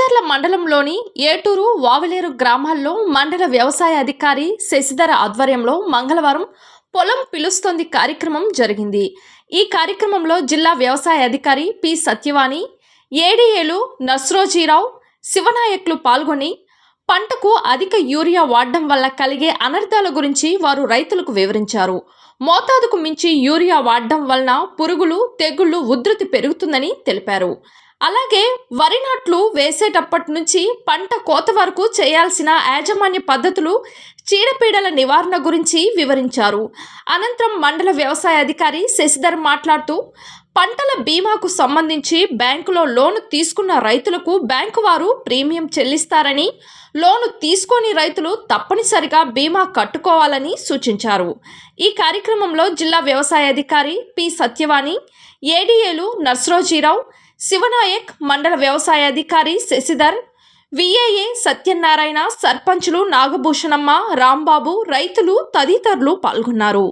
మండలంలోని ఏటూరు వావిలేరు గ్రామాల్లో మండల వ్యవసాయ అధికారి శశిధర ఆధ్వర్యంలో మంగళవారం పొలం పిలుస్తోంది కార్యక్రమం జరిగింది. ఈ కార్యక్రమంలో జిల్లా వ్యవసాయ అధికారి పి సత్యవాణి ఏడీఏలు నస్రోజీరావు శివనాయక్లు పాల్గొని పంటకు అధిక యూరియా వాడడం వల్ల కలిగే అనర్థాల గురించి వారు రైతులకు వివరించారు. మోతాదుకు మించి యూరియా వాడడం వలన పురుగులు తెగుళ్ళు ఉధృతి పెరుగుతుందని తెలిపారు. అలాగే వరి నాట్లు వేసేటప్పటి నుంచి పంట కోత వరకు చేయాల్సిన యాజమాన్య పద్ధతులు చీడపీడల నివారణ గురించి వివరించారు. అనంతరం మండల వ్యవసాయ అధికారి శశిధర్ మాట్లాడుతూ పంటల బీమాకు సంబంధించి బ్యాంకులో లోను తీసుకున్న రైతులకు బ్యాంకు వారు ప్రీమియం చెల్లిస్తారని లోను తీసుకోని రైతులు తప్పనిసరిగా బీమా కట్టుకోవాలని సూచించారు. ఈ కార్యక్రమంలో జిల్లా వ్యవసాయ అధికారి పి సత్యవాణి ఏడీఏలు నర్సరోజీరావు శివనాయక్ మండల వ్యవసాయ అధికారి శశిధర్ విఏఏ సత్యనారాయణ సర్పంచులు నాగభూషణమ్మ రాంబాబు రైతులు తదితరులు పాల్గొన్నారు.